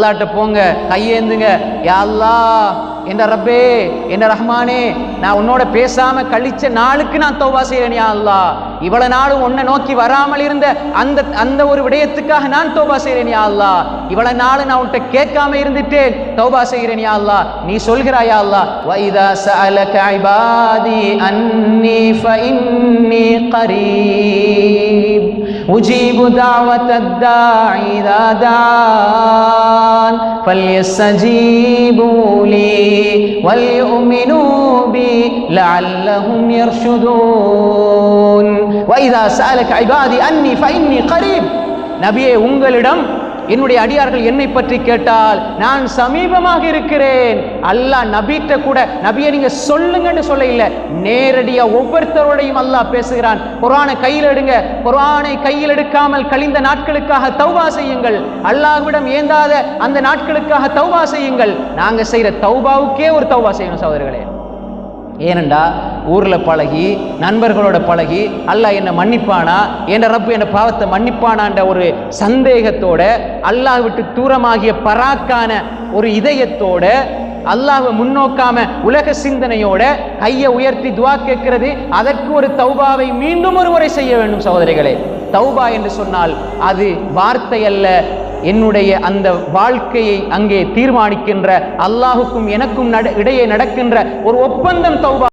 அல்லாட்ட போங்க கையேந்துங்க. யா அல்லாஹ் ரப்பே என்ன ரஹ்மானே நான் உன்னோட பேசாம கழிச்ச நாளுக்கு நான் தௌபா செய்யறேன் யா அல்லாஹ். இவ்வளவு நாளும் உன்னை நோக்கி வராமல் இருந்த அந்த அந்த ஒரு விடயத்துக்காக நான் தௌபா செய்யறேன் யா இவ்வளவு நாள் நான் உன்கிட்ட கேட்காம இருந்துட்டேன் தௌபா செய்யறேன் யா அல்லாஹ். நீ சொல்கிறாய் யா அல்லாஹ் வைதா சஅலக இபாதி அன்னி ஃபஇன்னி கரீப் أجيب دعوة الداعي إذا دعان فليستجيبوا لي وليؤمنوا بي لعلهم يرشدون وإذا سألك عبادي أني فإني قريب நபியே உங்களிடம் என்னுடைய அடியார்கள் என்னை பற்றி கேட்டால் நான் சமீபமாக இருக்கிறேன். அல்லாஹ் நபிட்ட கூட நபியை நீங்க சொல்லுங்கன்னு சொல்ல இல்லை நேரடியா ஒவ்வொருத்தரோடையும் அல்லாஹ் பேசுகிறான். குரானை கையில் எடுங்க. குரானை கையில் எடுக்காமல் கழிந்த நாட்களுக்காக தௌவா செய்யுங்கள். அல்லாஹ்விடம் ஏந்தாத அந்த நாட்களுக்காக தௌவா செய்யுங்கள். நாங்க செய்யற தௌபாவுக்கே ஒரு தௌவா செய்யணும் சகோதரர்களே. ஏனண்டா ஊரில் பழகி நண்பர்களோட பழகி அல்லாஹ் என்னை மன்னிப்பானா? என்ற ரப்பு என்ற பாவத்தை மன்னிப்பானான்ற ஒரு சந்தேகத்தோட அல்லாஹ் விட்டு தூரமாகிய பராக்கான ஒரு இதயத்தோட அல்லாஹை முன்னோக்காம உலக சிந்தனையோட கையை உயர்த்தி துவா கேட்கிறது. அதற்கு ஒரு தௌபாவை மீண்டும் ஒரு முறை செய்ய வேண்டும் சகோதரிகளே. தௌபா என்று சொன்னால் அது வார்த்தை அல்ல என்னுடைய அந்த வாழ்க்கையை அங்கே தீர்மானிக்கின்ற அல்லாஹுக்கும் எனக்கும் இடையே நடக்கின்ற ஒரு ஒப்பந்தம் தௌபா.